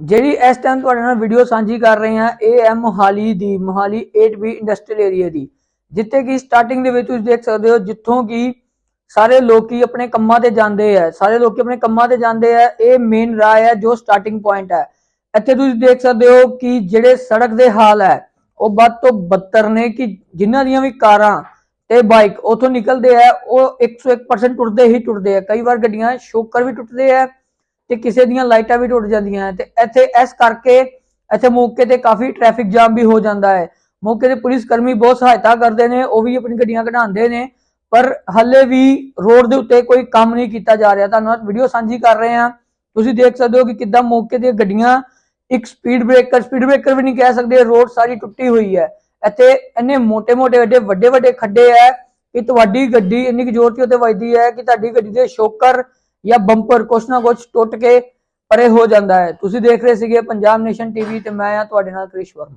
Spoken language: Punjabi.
ਜਿਹੜੀ ਇਸ ਟਾਈਮ ਤੁਹਾਡੇ ਨਾਲ ਵੀਡੀਓ ਸਾਂਝੀ ਕਰ ਰਹੇ ਹਾਂ, ਇਹ ਹੈ ਮੋਹਾਲੀ ਦੀ, ਮੋਹਾਲੀ 8B ਇੰਡਸਟਰੀਅਲ ਏਰੀਆ ਦੀ। ਜਿੱਥੇ ਕਿ ਸਟਾਰਟਿੰਗ ਦੇ ਵਿੱਚ ਤੁਸੀਂ ਦੇਖ ਸਕਦੇ ਹੋ, ਜਿੱਥੋਂ ਕਿ ਸਾਰੇ ਲੋਕੀ ਆਪਣੇ ਕੰਮਾਂ ਤੇ ਜਾਂਦੇ ਆ। ਸਾਰੇ ਲੋਕੀ ਆਪਣੇ ਕੰਮਾਂ ਤੇ ਜਾਂਦੇ ਆ। ਇਹ ਮੇਨ ਰਾਹ ਹੈ ਜੋ ਸਟਾਰਟਿੰਗ ਪੁਆਇੰਟ ਹੈ। ਇੱਥੇ ਤੁਸੀਂ ਦੇਖ ਸਕਦੇ ਹੋ ਕਿ ਜਿਹੜੇ ਸੜਕ ਦੇ ਹਾਲ ਹੈ, ਉਹ ਵੱਧ ਤੋਂ ਬੱਤਰ ਨੇ ਕਿ ਜਿਨ੍ਹਾਂ ਦੀਆਂ ਵੀ ਕਾਰਾਂ ਤੇ ਬਾਈਕ ਉਥੋਂ ਨਿਕਲਦੇ ਆ, ਉਹ 101% ਟੁੱਟਦੇ ਹੀ ਟੁੱਟਦੇ ਆ। ਕਈ ਵਾਰ ਗੱਡੀਆਂ ਸ਼ੋਕਰ ਵੀ ਟੁੱਟਦੇ ਆ। ਤੇ ਕਿਸੇ ਦੀਆਂ ਲਾਈਟਾਂ ਵੀ ਟੁੱਟ ਜਾਂਦੀਆਂ ਤੇ ਇੱਥੇ ਇਸ ਕਰਕੇ ਇੱਥੇ ਮੌਕੇ ਤੇ ਕਾਫੀ ਟ੍ਰੈਫਿਕ ਜਾਮ ਵੀ ਹੋ ਜਾਂਦਾ ਹੈ। ਮੌਕੇ ਤੇ ਪੁਲਿਸ ਕਰਮੀ ਬਹੁਤ ਸਹਾਇਤਾ ਕਰਦੇ ਨੇ, ਉਹ ਵੀ ਆਪਣੀ ਗੱਡੀਆਂ ਕਢਾਉਂਦੇ ਨੇ, ਪਰ ਹੱਲੇ ਵੀ ਰੋਡ ਦੇ ਉੱਤੇ ਕੋਈ ਕੰਮ ਨਹੀਂ ਕੀਤਾ ਜਾ ਰਿਹਾ। ਤੁਹਾਨੂੰ ਵੀਡੀਓ ਸਾਂਝੀ ਕਰ ਰਹੇ ਹਾਂ। ਤੁਸੀਂ ਦੇਖ ਸਕਦੇ ਹੋ ਕਿ ਕਿੱਦਾਂ ਮੌਕੇ ਦੀਆਂ ਗੱਡੀਆਂ ਇੱਕ ਸਪੀਡ ਬ੍ਰੇਕਰ ਸਪੀਡ ਬ੍ਰੇਕਰ ਵੀ ਨਹੀਂ ਕਹਿ ਸਕਦੇ, ਰੋਡ ਸਾਰੀ ਟੁੱਟੀ ਹੋਈ ਹੈ। ਇੱਥੇ ਇੰਨੇ ਮੋٹے-ਮੋٹے ਵੱਡੇ ਵੱਡੇ-ਵੱਡੇ ਖੱਡੇ ਹੈ ਕਿ ਤੁਹਾਡੀ ਗੱਡੀ ਇੰਨੀ ਜ਼ੋਰ ਤੇ ਉੱਤੇ ਵੱਜਦੀ ਹੈ ਕਿ ਤੁਹਾਡੀ ਗੱਡੀ ਦੇ ਸ਼ੋਕਰ ਜਾਂ ਬੰਪਰ ਕੁਛ ਨਾ ਕੁਛ ਟੁੱਟ ਕੇ ਪਰੇ ਹੋ ਜਾਂਦਾ ਹੈ। ਤੁਸੀਂ ਦੇਖ ਰਹੇ ਸੀਗੇ ਪੰਜਾਬ ਨੇਸ਼ਨ ਟੀਵੀ ਤੇ ਮੈਂ ਆ ਤੁਹਾਡੇ ਨਾਲ ਕ੍ਰਿਸ਼ ਵਰਮਾ।